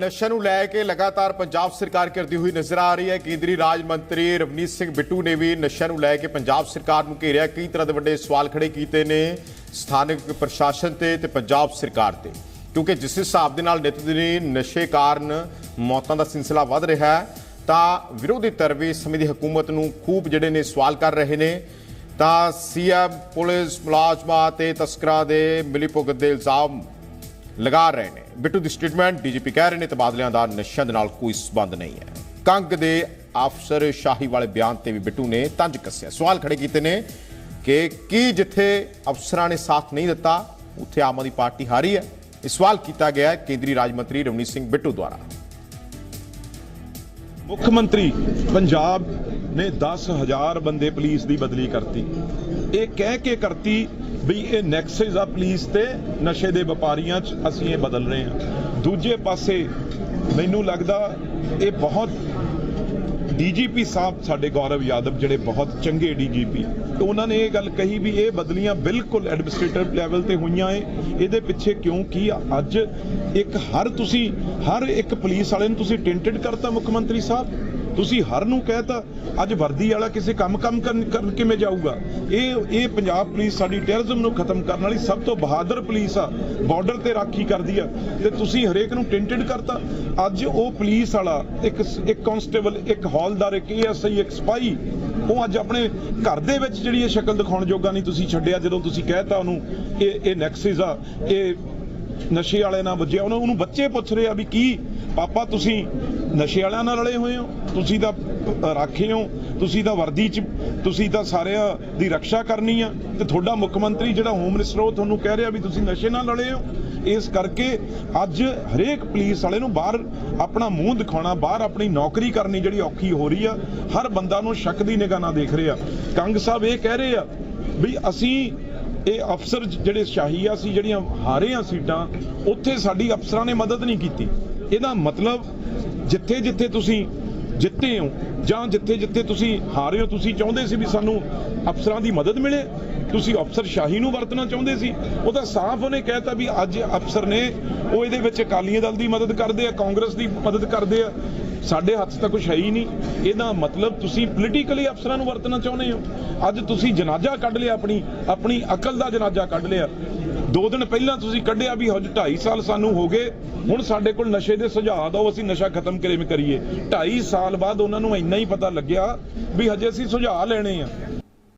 ਨਸ਼ਾ ਨੂੰ ਲੈ ਕੇ ਲਗਾਤਾਰ ਪੰਜਾਬ ਸਰਕਾਰ ਕਰਦੀ ਹੋਈ ਨਜ਼ਰ ਆ ਰਹੀ ਹੈ। ਕੇਂਦਰੀ ਰਾਜ ਮੰਤਰੀ ਰਵਨੀਤ ਸਿੰਘ ਬਿੱਟੂ ਨੇ ਵੀ ਨਸ਼ਾ ਨੂੰ ਲੈ ਕੇ ਪੰਜਾਬ ਸਰਕਾਰ ਨੂੰ ਘੇਰਿਆ। ਕਈ ਤਰ੍ਹਾਂ ਦੇ ਵੱਡੇ ਸਵਾਲ ਖੜੇ ਕੀਤੇ ਨੇ ਸਥਾਨਕ ਪ੍ਰਸ਼ਾਸਨ ਤੇ ਤੇ ਪੰਜਾਬ ਸਰਕਾਰ ਤੇ। ਕਿਉਂਕਿ ਜਿਸ ਹਿਸਾਬ ਦੇ ਨਾਲ ਨਿਤ ਦਿਨੀ ਨਸ਼ੇ ਕਾਰਨ ਮੌਤਾਂ ਦਾ ਸਿਲਸਿਲਾ ਵੱਧ ਰਿਹਾ ਹੈ, ਤਾਂ ਵਿਰੋਧੀ ਧਿਰ ਵੀ ਸਮੇਂ ਦੀ ਹਕੂਮਤ ਨੂੰ ਖੂਬ ਜਿਹੜੇ ਨੇ ਸਵਾਲ ਕਰ ਰਹੇ ਨੇ। ਤਾਂ ਸੀਐਮ, ਪੁਲਿਸ, ਮੁਲਾਜ਼ਮਾਂ ਤੇ ਤਸਕਰਾਂ ਦੇ ਮਿਲੀਭੁਗਤ ਦੇ ਇਲਜ਼ਾਮ ਲਗਾ ਰਹੇ ਨੇ। ਬਿੱਟੂ ਦੀ ਸਟੇਟਮੈਂਟ ਡੀਜੀਪੀ ਕਹਿ ਰਹੇ ਨੇ ਤਬਾਦਲਿਆਂ ਦਾ ਨਸ਼ਿਆਂ ਦੇ ਨਾਲ ਕੋਈ ਸਬੰਧ ਨਹੀਂ ਹੈ। ਕੰਗ ਦੇ ਅਫਸਰ ਸ਼ਾਹੀ ਵਾਲੇ ਬਿਆਨ ਤੇ ਵੀ ਬਿੱਟੂ ਨੇ ਤੰਜ ਕੱਸਿਆ। ਸਵਾਲ ਖੜੇ ਕੀਤੇ ਨੇ ਕਿ ਕੀ ਜਿੱਥੇ ਅਫਸਰਾਂ ਨੇ ਸਾਥ ਨਹੀਂ ਦਿੱਤਾ, ਉੱਥੇ ਆਮ ਆਦਮੀ ਪਾਰਟੀ ਹਾਰੀ ਹੈ? ਇਹ ਸਵਾਲ ਕੀਤਾ ਗਿਆ ਕੇਂਦਰੀ ਰਾਜ ਮੰਤਰੀ ਰਵਨੀਤ ਸਿੰਘ ਬਿੱਟੂ ਦੁਆਰਾ। ਮੁੱਖ ਮੰਤਰੀ ਪੰਜਾਬ ਨੇ 10000 ਬੰਦੇ ਪੁਲਿਸ ਦੀ ਬਦਲੀ ਕਰਤੀ। ਇਹ ਕਹਿ ਕੇ ਕਰਤੀ ਵੀ ਇਹ ਨੈਕਸਸ ਆ ਪੁਲਿਸ ਤੇ, ਨਸ਼ੇ ਦੇ ਵਪਾਰੀਆਂ 'ਚ ਅਸੀਂ ਇਹ ਬਦਲ ਰਹੇ ਹਾਂ। ਦੂਜੇ ਪਾਸੇ ਮੈਨੂੰ ਲੱਗਦਾ ਇਹ ਬਹੁਤ ਡੀਜੀਪੀ ਸਾਹਿਬ ਸਾਡੇ ਗੌਰਵ ਯਾਦਵ ਜਿਹੜੇ ਬਹੁਤ ਚੰਗੇ ਡੀਜੀਪੀ ਉਹਨਾਂ ਨੇ ਇਹ ਗੱਲ ਕਹੀ ਵੀ ਇਹ ਬਦਲੀਆਂ ਬਿਲਕੁਲ ਐਡਮਿਨਿਸਟ੍ਰੇਟਿਵ ਲੈਵਲ ਤੇ ਹੋਈਆਂ ਏ। ਇਹਦੇ ਪਿੱਛੇ ਕਿਉਂ ਕੀ ਅੱਜ ਇੱਕ ਹਰ ਤੁਸੀਂ, ਹਰ ਇੱਕ ਪੁਲਿਸ ਵਾਲੇ ਨੂੰ ਤੁਸੀਂ ਟਿੰਟਡ ਕਰਤਾ ਮੁੱਖ ਮੰਤਰੀ ਸਾਹਿਬ। ਤੁਸੀਂ ਹਰ ਨੂੰ ਕਹਿਤਾ, ਅੱਜ ਵਰਦੀ ਵਾਲਾ ਕਿਸੇ ਕੰਮ ਕੰਮ ਕਰਨ ਕਿਵੇਂ ਜਾਊਗਾ? ਇਹ ਇਹ ਪੰਜਾਬ ਪੁਲਿਸ ਸਾਡੀ ਟੈਰਰਿਜ਼ਮ ਨੂੰ ਖਤਮ ਕਰਨ ਵਾਲੀ ਸਭ ਤੋਂ ਬਹਾਦਰ ਪੁਲਿਸ ਆ ਬਾਰਡਰ ਤੇ ਰਾਖੀ ਕਰਦੀ ਆ। ਤੇ ਤੁਸੀਂ ਹਰੇਕ ਨੂੰ ਟਿੰਟਡ ਕਰਤਾ। ਅੱਜ ਉਹ ਪੁਲਿਸ ਵਾਲਾ, ਇੱਕ ਇੱਕ ਕਾਂਸਟੇਬਲ ਇੱਕ ਹੌਲਦਾਰ, ਇੱਕ ਏਐਸਆਈ ਇੱਕ ਸਪਾਈ ਉਹ ਅੱਜ ਆਪਣੇ ਘਰ ਦੇ ਵਿੱਚ ਜਿਹੜੀ ਇਹ ਸ਼ਕਲ ਦਿਖਾਉਣ ਜੋਗਾ ਨਹੀਂ ਤੁਸੀਂ ਛੱਡਿਆ, ਜਦੋਂ ਤੁਸੀਂ ਕਹਿਤਾ ਉਹਨੂੰ, ਇਹ ਇਹ ਨੈਕਸਿਸ ਆ, ਇਹ ਨਸ਼ੇ ਵਾਲੇ ਨਾਲ ਵੱਜਿਆ, ਉਹਨਾਂ, ਉਹਨੂੰ ਬੱਚੇ ਪੁੱਛ ਰਹੇ ਆ ਵੀ ਕੀ ਪਾਪਾ, ਤੁਸੀਂ ਨਸ਼ੇ ਵਾਲਿਆਂ ਨਾਲ ਰਲੇ ਹੋਏ ਹੋ, ਤੁਸੀਂ ਤਾਂ ਰਾਖੇ ਹੋ, ਤੁਸੀਂ ਤਾਂ ਵਰਦੀ ਚ, ਤੁਸੀਂ ਤਾਂ ਸਾਰਿਆਂ ਦੀ ਰੱਖਿਆ ਕਰਨੀ ਆ, ਤੇ ਤੁਹਾਡਾ ਮੁੱਖ ਮੰਤਰੀ ਜਿਹੜਾ ਹੋਮ ਮਿਨਿਸਟਰ ਉਹ ਤੁਹਾਨੂੰ ਕਹਿ ਰਿਹਾ ਵੀ ਤੁਸੀਂ ਨਸ਼ੇ ਨਾਲ ਰਲੇ ਹੋ। ਇਸ ਕਰਕੇ ਅੱਜ ਹਰੇਕ ਪੁਲਿਸ ਵਾਲੇ ਨੂੰ ਬਾਹਰ ਆਪਣਾ ਮੂੰਹ ਦਿਖਾਉਣਾ, ਬਾਹਰ ਆਪਣੀ ਨੌਕਰੀ ਕਰਨੀ ਜਿਹੜੀ ਔਖੀ ਹੋ ਰਹੀ ਆ, ਹਰ ਬੰਦਾ ਨੂੰ ਸ਼ੱਕ ਦੀ ਨਿਗਾਹ ਨਾਲ ਦੇਖ ਰਿਹਾ। ਕੰਗ ਸਾਹਿਬ ਇਹ ਕਹਿ ਰਹੇ ਆ ਵੀ ਅਸੀਂ ਇਹ ਅਫਸਰ ਜਿਹੜੇ ਸ਼ਾਹੀਆ ਸੀ ਜਿਹੜੀਆਂ ਹਾਰੇ ਆ ਸੀਟਾਂ, ਉੱਥੇ ਸਾਡੀ ਅਫਸਰਾਂ ਨੇ ਮਦਦ ਨਹੀਂ ਕੀਤੀ। ਇਹਦਾ ਮਤਲਬ ਜਿੱਥੇ ਜਿੱਥੇ ਤੁਸੀਂ ਜਿੱਤੇ ਹੋ ਜਾਂ ਜਿੱਥੇ ਜਿੱਥੇ ਤੁਸੀਂ ਹਾਰੇ ਹੋ, ਤੁਸੀਂ ਚਾਹੁੰਦੇ ਸੀ ਵੀ ਸਾਨੂੰ ਅਫਸਰਾਂ ਦੀ ਮਦਦ ਮਿਲੇ, ਤੁਸੀਂ ਅਫਸਰ ਸ਼ਾਹੀ ਨੂੰ ਵਰਤਣਾ ਚਾਹੁੰਦੇ ਸੀ, ਉਹ ਤਾਂ ਸਾਫ਼ ਉਹਨੇ ਕਹਿਤਾ ਵੀ ਅੱਜ ਅਫਸਰ ਨੇ ਉਹ ਇਹਦੇ ਵਿੱਚ ਅਕਾਲੀ ਦਲ ਦੀ ਮਦਦ ਕਰਦੇ ਆ, ਕਾਂਗਰਸ ਦੀ ਮਦਦ ਕਰਦੇ ਆ, ਸਾਡੇ ਹੱਥ 'ਚ ਤਾਂ ਕੁਝ ਹੈ ਹੀ ਨਹੀਂ। ਇਹਦਾ ਮਤਲਬ ਤੁਸੀਂ ਪੋਲੀਟੀਕਲੀ ਅਫਸਰਾਂ ਨੂੰ ਵਰਤਣਾ ਚਾਹੁੰਦੇ ਹੋ। ਅੱਜ ਤੁਸੀਂ ਜਨਾਜ਼ਾ ਕੱਢ ਲਿਆ ਆਪਣੀ ਆਪਣੀ ਅਕਲ ਦਾ ਜਨਾਜ਼ਾ ਕੱਢ ਲਿਆ। ਦੋ ਦਿਨ ਪਹਿਲਾਂ ਤੁਸੀਂ ਕੱਢਿਆ ਵੀ ਹਜੇ 2.5 ਸਾਲ ਸਾਨੂੰ ਹੋ ਗਏ। ਹੁਣ ਸਾਡੇ ਕੋਲ ਨਸ਼ੇ ਦੇ ਸੁਝਾਅ ਦਿਓ ਅਸੀਂ ਨਸ਼ਾ ਖਤਮ ਕਿਵੇਂ ਕਰੀਏ? 2.5 ਸਾਲ ਬਾਅਦ ਉਹਨਾਂ ਨੂੰ ਇੰਨਾ ਹੀ ਪਤਾ ਲੱਗਿਆ ਵੀ ਹਜੇ ਅਸੀਂ ਸੁਝਾਅ ਲੈਣੇ ਆ।